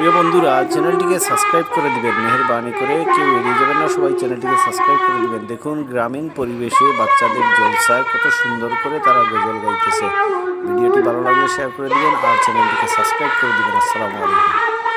প্রিয় বন্ধুরা, চ্যানেলটিকে সাবস্ক্রাইব করে দিবেন, মেহরবানি করে কেউ এড়িয়ে যাবেন না, সবাই চ্যানেলটিকে সাবস্ক্রাইব করে দিবেন। দেখুন, গ্রামীণ পরিবেশে বাচ্চাদের জলসায় কত সুন্দর করে তারা গজল গাইতেছে। ভিডিওটি ভালো লাগলে শেয়ার করে দিবেন আর চ্যানেলটিকে সাবস্ক্রাইব করে দিবেন। আলাইকুম।